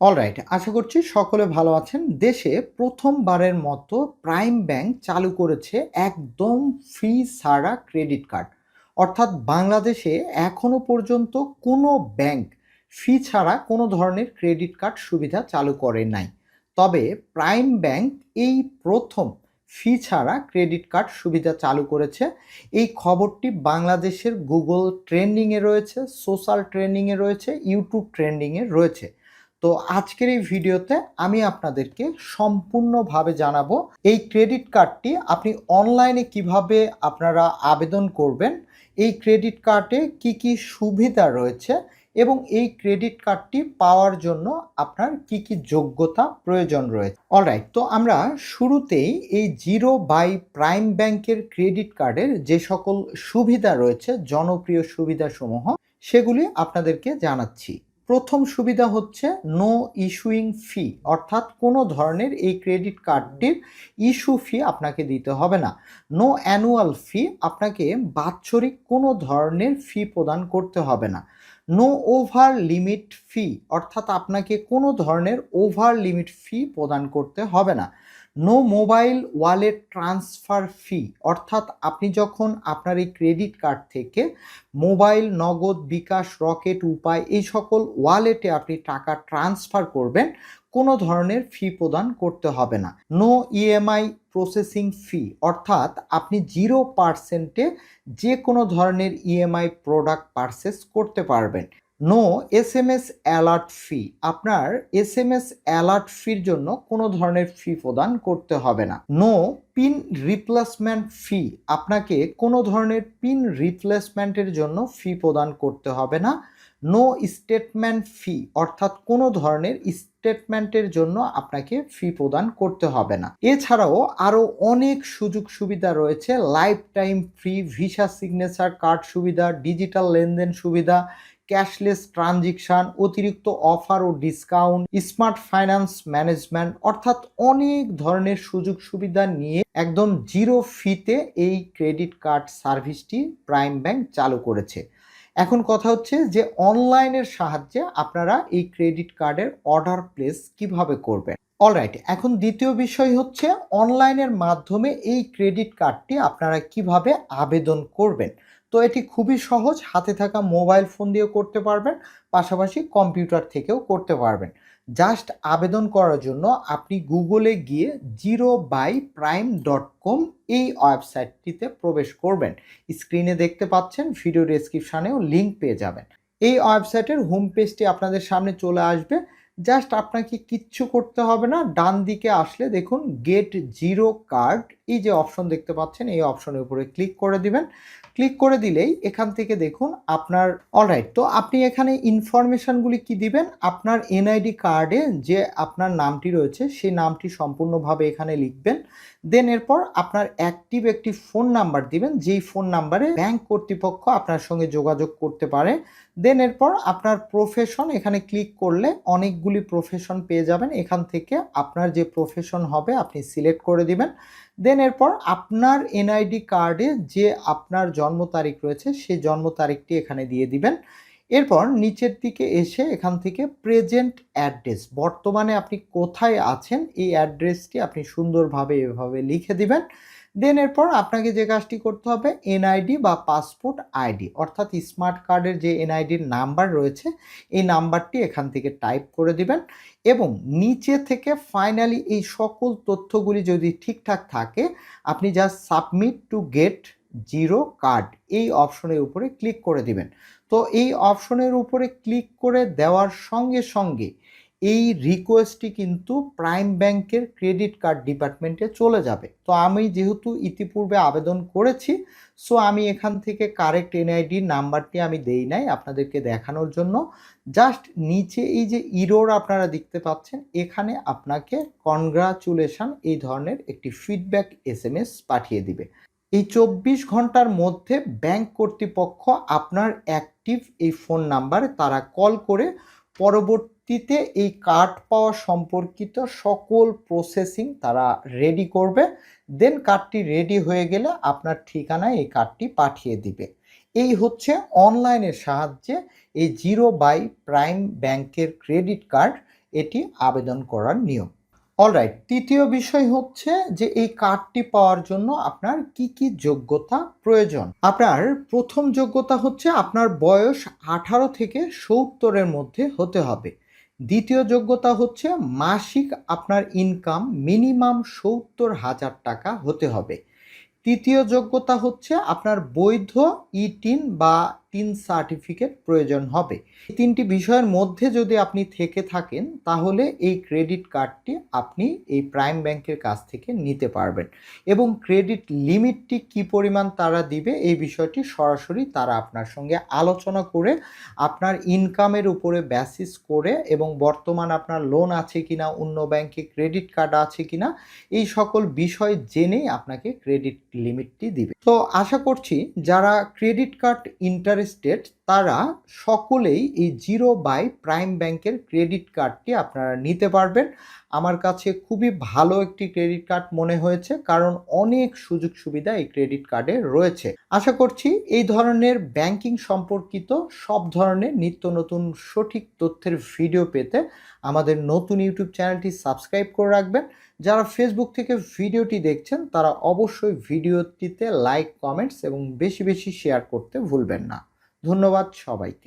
Alright আশা করছি সকলে ভালো আছেন। দেশে প্রথমবারের মতো প্রাইম ব্যাংক চালু করেছে একদম ফ্রি সারা ক্রেডিট কার্ড অর্থাৎ বাংলাদেশে এখনও পর্যন্ত কোনো ব্যাংক ফি ছাড়া কোনো ধরনের ক্রেডিট কার্ড সুবিধা চালু করে নাই। তবে প্রাইম ব্যাংক এই প্রথম ফি ছাড়া ক্রেডিট কার্ড সুবিধা চালু করেছে। এই খবরটি বাংলাদেশের গুগল ট্রেন্ডিংয়ে রয়েছে সোশ্যাল ট্রেন্ডিংয়ে রয়েছে ইউটিউব ট্রেন্ডিংয়ে রয়েছে। তো আজকের এই ভিডিওতে আমি আপনাদেরকে সম্পূর্ণভাবে জানাব এই ক্রেডিট কার্ডটি আপনি অনলাইনে কীভাবে আপনারা আবেদন করবেন, এই ক্রেডিট কার্ডে কি কি সুবিধা রয়েছে এবং এই ক্রেডিট কার্ডটি পাওয়ার জন্য আপনার কি কি যোগ্যতা প্রয়োজন রয়েছে। অলরাইট তো আমরা শুরুতেই এই জিরো বাই প্রাইম ব্যাংকের ক্রেডিট কার্ডের যে সকল সুবিধা রয়েছে, জনপ্রিয় সুবিধাসমূহ, সেগুলি আপনাদেরকে জানাচ্ছি। প্রথম সুবিধা হচ্ছে নো ইস্যুইং ফি অর্থাৎ কোনো ধরনের এই ক্রেডিট কার্ডটির ইস্যু ফি আপনাকে দিতে হবে না। নো অ্যানুয়াল ফি আপনাকে বাৎসরিক কোনো ধরনের ফি প্রদান করতে হবে না। নো ওভার লিমিট ফি অর্থাৎ আপনাকে কোনো ধরনের ওভার লিমিট ফি প্রদান করতে হবে না। No mobile wallet transfer fee অর্থাৎ আপনি যখন আপনার এই ক্রেডিট কার্ড থেকে মোবাইল নগদ, বিকাশ রকেট উপায় এই সকল ওয়ালেটে আপনি টাকা ট্রান্সফার করবেন, কোনো ধরনের ফি প্রদান করতে হবে না। নো ইএমআই প্রসেসিং ফি অর্থাৎ আপনি জিরো পার্সেন্টে যে কোনো ধরনের ইএমআই প্রোডাক্ট পারচেস করতে পারবেন। No S M S alert fee আপনার এস এম এস অ্যালার্ট ফির জন্য কোনো ধরনের ফি প্রদান করতে হবে না। নো পিন রিপ্লেসমেন্ট ফি আপনাকে কোনো ধরনের পিন রিপ্লেসমেন্টের জন্য ফি প্রদান করতে হবে না। নো স্টেটমেন্ট ফি অর্থাৎ কোনো ধরনের স্টেটমেন্টের জন্য আপনাকে ফি প্রদান করতে হবে না। এছাড়াও আরও অনেক সুযোগ সুবিধা রয়েছে। Lifetime free visa signature card সুবিধা ডিজিটাল লেনদেন সুবিধা ক্যাশলেস ট্রানজেকশন, অতিরিক্ত অফার ও ডিসকাউন্ট, স্মার্ট ফাইন্যান্স ম্যানেজমেন্ট, অর্থাৎ অনেক ধরনের সুযোগ সুবিধা নিয়ে একদম জিরো ফিতে এই ক্রেডিট কার্ড সার্ভিসটি প্রাইম ব্যাংক চালু করেছে। এখন কথা হচ্ছে যে, অনলাইনের সাহায্যে আপনারা এই ক্রেডিট কার্ডের অর্ডার প্লেস কীভাবে করবেন? অলরাইট এখন দ্বিতীয় বিষয় হচ্ছে অনলাইনের মাধ্যমে এই ক্রেডিট কার্ডটি আপনারা কীভাবে আবেদন করবেন? তো এটি খুবই সহজ, হাতে থাকা মোবাইল ফোন দিয়েও করতে পারবেন, পাশাপাশি কম্পিউটার থেকেও করতে পারবেন। জাস্ট আবেদন করার জন্য আপনি গুগলে গিয়ে zero by Prime dot com এই ওয়েবসাইটটিতে প্রবেশ করবেন। স্ক্রিনে দেখতে পাচ্ছেন ভিডিও ডেসক্রিপশানেও লিঙ্ক পেয়ে যাবেন। এই ওয়েবসাইটের হোম পেজটি আপনাদের সামনে চলে আসবে। জাস্ট আপনাকে কিচ্ছু করতে হবে না ডান দিকে আসলে দেখুন গেট জিরো কার্ড এই যে অপশন দেখতে পাচ্ছেন, এই অপশনের উপরে ক্লিক করে দিবেন। ক্লিক করে দিলেই এখান থেকে দেখুন আপনার অলরাইট তো আপনি এখানে ইনফরমেশানগুলি কি দিবেন? আপনার এনআইডি কার্ডে যে আপনার নামটি রয়েছে, সেই নামটি সম্পূর্ণভাবে এখানে লিখবেন। দেন এরপর আপনার অ্যাক্টিভ একটি ফোন নাম্বার দিবেন, যেই ফোন নাম্বারে ব্যাংক কর্তৃপক্ষ আপনার সঙ্গে যোগাযোগ করতে পারে। দেন এরপর আপনার প্রফেশন এখানে ক্লিক করলে অনেকগুলি প্রফেশন পেয়ে যাবেন। এখান থেকে আপনার যে প্রফেশন হবে, আপনি সিলেক্ট করে দিবেন। দেন এরপর আপনার এনআইডি কার্ডে যে আপনার জন্ম তারিখ রয়েছে সেই জন্ম তারিখটি এখানে দিয়ে দিবেন। এরপর নিচের দিকে এসে এখান থেকে প্রেজেন্ট অ্যাড্রেস বর্তমানে আপনি কোথায় আছেন, এই অ্যাড্রেসটি আপনি সুন্দরভাবে এভাবে লিখে দিবেন। দেন এরপর আপনাকে যে কাজটি করতে হবে এনআইডি বা পাসপোর্ট আইডি অর্থাৎ স্মার্ট কার্ডের যে এনআইডির নাম্বার রয়েছে, এই নাম্বারটি এখান থেকে টাইপ করে দিবেন এবং নিচে থেকে ফাইনালি এই সকল তথ্যগুলি যদি ঠিকঠাক থাকে, আপনি just submit to get zero card এই অপশনের উপরে ক্লিক করে দিবেন। তো এই অপশনের উপরে ক্লিক করে দেওয়ার সঙ্গে সঙ্গে এই রিকোয়েস্টটি কিন্তু প্রাইম ব্যাংকের ক্রেডিট কার্ড ডিপার্টমেন্টে চলে যাবে। তো আমি যেহেতু ইতিপূর্বে আবেদন করেছি সো আমি এখান থেকে কারেক্ট এনআইডি নাম্বারটি আমি দেই নাই আপনাদেরকে দেখানোর জন্য। জাস্ট নিচে এই যে ইরোর আপনারা দেখতে পাচ্ছেন, এখানে আপনাকে কনগ্রাচুলেশন এই ধরনের একটি ফিডব্যাক এস পাঠিয়ে দিবে। এই চব্বিশ ঘণ্টার মধ্যে ব্যাংক কর্তৃপক্ষ আপনার অ্যাক্টিভ এই ফোন নাম্বার তারা কল করে পরবর্তীতে এই কার্ড পাওয়া সম্পর্কিত সকল প্রসেসিং তারা রেডি করবে। দেন কার্ডটি রেডি হয়ে গেলে আপনার ঠিকানায় এই কার্ডটি পাঠিয়ে দিবে। এই হচ্ছে অনলাইনের সাহায্যে এই জিরো বাই প্রাইম ব্যাংকের ক্রেডিট কার্ড এটি আবেদন করার নিয়ম। অলরাইট তৃতীয় বিষয় হচ্ছে যে এই কার্ডটি পাওয়ার জন্য আপনার কি কি যোগ্যতা প্রয়োজন? আপনার প্রথম যোগ্যতা হচ্ছে আপনার বয়স আঠারো থেকে সত্তরের মধ্যে হতে হবে। দ্বিতীয় যোগ্যতা হচ্ছে মাসিক আপনার ইনকাম মিনিমাম সত্তর হাজার টাকা হতে হবে। তৃতীয় যোগ্যতা হচ্ছে আপনার বৈধ ইটিন বা টিন সার্টিফিকেট প্রয়োজন হবে। তিনটি বিষয়ের মধ্যে যদি আপনি থেকে থাকেন, তাহলে এই ক্রেডিট কার্ডটি আপনি এই প্রাইম ব্যাংকের কাছ থেকে নিতে পারবেন। এবং ক্রেডিট লিমিটটি কি পরিমাণ তারা দিবে, এই বিষয়টি সরাসরি তারা আপনার সঙ্গে আলোচনা করে আপনার ইনকামের উপরে বেসিস করে এবং বর্তমান আপনার লোন আছে কিনা, অন্য ব্যাংকে ক্রেডিট কার্ড আছে কিনা, এই সকল বিষয় জেনেই আপনাকে ক্রেডিট লিমিটটি দিবে। তো আশা করছি যারা ক্রেডিট কার্ড ইন্টারেস্টেড তারা সকলেই এই জিরো বাই প্রাইম ব্যাংকের ক্রেডিট কার্ডটি আপনারা নিতে পারবেন। আমার কাছে খুবই ভালো একটি ক্রেডিট কার্ড মনে হয়েছে, কারণ অনেক সুযোগ সুবিধা এই ক্রেডিট কার্ডে রয়েছে। আশা করছি এই ধরনের ব্যাংকিং সম্পর্কিত সব ধরনের নিত্য নতুন সঠিক তথ্যের ভিডিও পেতে আমাদের নতুন ইউটিউব চ্যানেলটি সাবস্ক্রাইব করে রাখবেন। যারা ফেসবুক থেকে ভিডিওটি দেখছেন, তারা অবশ্যই ভিডিওটিতে লাইক কমেন্টস এবং বেশি বেশি শেয়ার করতে ভুলবেন না। ধন্যবাদ সবাইকে।